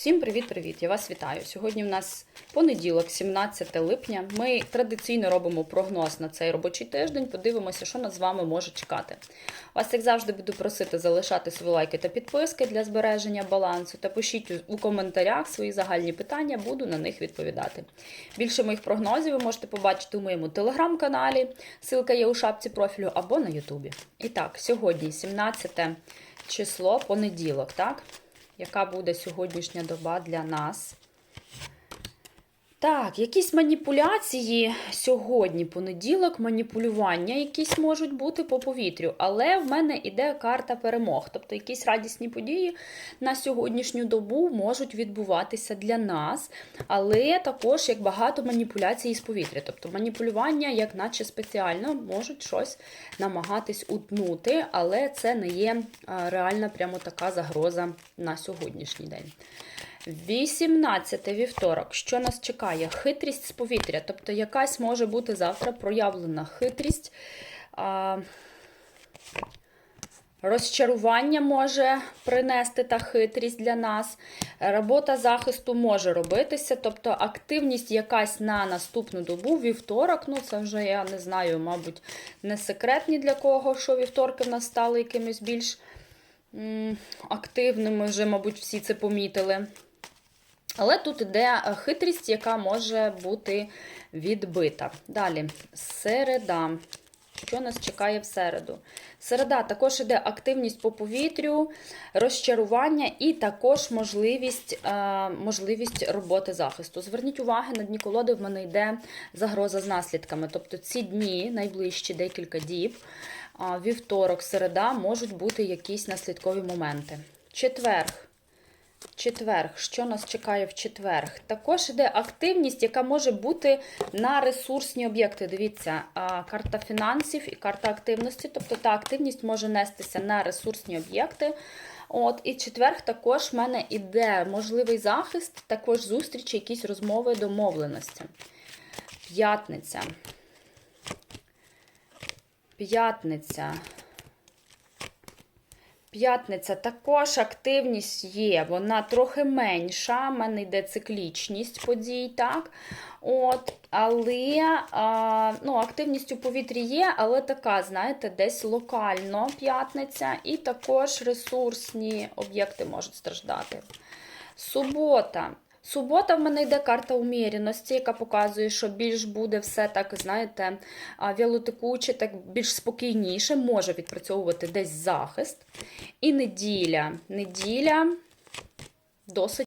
Всім привіт-привіт! Я вас вітаю. Сьогодні в нас понеділок, 17 липня. Ми традиційно робимо прогноз на цей робочий тиждень. Подивимося, що нас з вами може чекати. Вас, як завжди, буду просити залишати свої лайки та підписки для збереження балансу. Та пишіть у коментарях свої загальні питання, буду на них відповідати. Більше моїх прогнозів ви можете побачити у моєму телеграм-каналі. Ссылка є у шапці профілю або на Ютубі. І так, сьогодні 17 число, понеділок, так? Яка буде сьогоднішня доба для нас. Так, якісь маніпуляції сьогодні, понеділок, маніпулювання якісь можуть бути по повітрю, але в мене іде карта перемог. Тобто якісь радісні події на сьогоднішню добу можуть відбуватися для нас, але також як багато маніпуляцій з повітря. Тобто маніпулювання, як наче спеціально, можуть щось намагатись утнути, але це не є реальна прямо така загроза на сьогоднішній день. 18 вівторок. Що нас чекає? Хитрість з повітря. Тобто, якась може бути завтра проявлена хитрість. А, Розчарування може принести та хитрість для нас. Робота захисту може робитися, тобто активність якась на наступну добу, вівторок. Ну, це вже я не знаю, мабуть, не секрет ні для кого, що вівторки в нас стали якимись більш активними, вже, мабуть, всі це помітили. Але тут іде хитрість, яка може бути відбита. Далі, середа. Що нас чекає в середу? Середа також іде активність по повітрю, розчарування і також можливість можливість роботи захисту. Зверніть увагу, на дні колоди в мене йде загроза з наслідками. Тобто ці дні, найближчі декілька діб, вівторок, середа, можуть бути якісь наслідкові моменти. Четверг. Четверг, що нас чекає в четверг? Також іде активність, яка може бути на ресурсні об'єкти. Дивіться, карта фінансів і карта активності. Тобто та активність може нестися на ресурсні об'єкти. От, І четверг також в мене іде можливий захист, також зустрічі, якісь розмови, домовленості. П'ятниця. П'ятниця. П'ятниця також активність є, вона трохи менша, в мене йде циклічність подій, так? От, Але а, ну, активність у повітрі є, але така, знаєте, десь локально п'ятниця, і також ресурсні об'єкти можуть страждати. Субота. Субота в мене йде карта уміряності, яка показує, що більш буде все так, знаєте, вялотекуче, так більш спокійніше, може відпрацьовувати десь захист. І неділя. Неділя досить.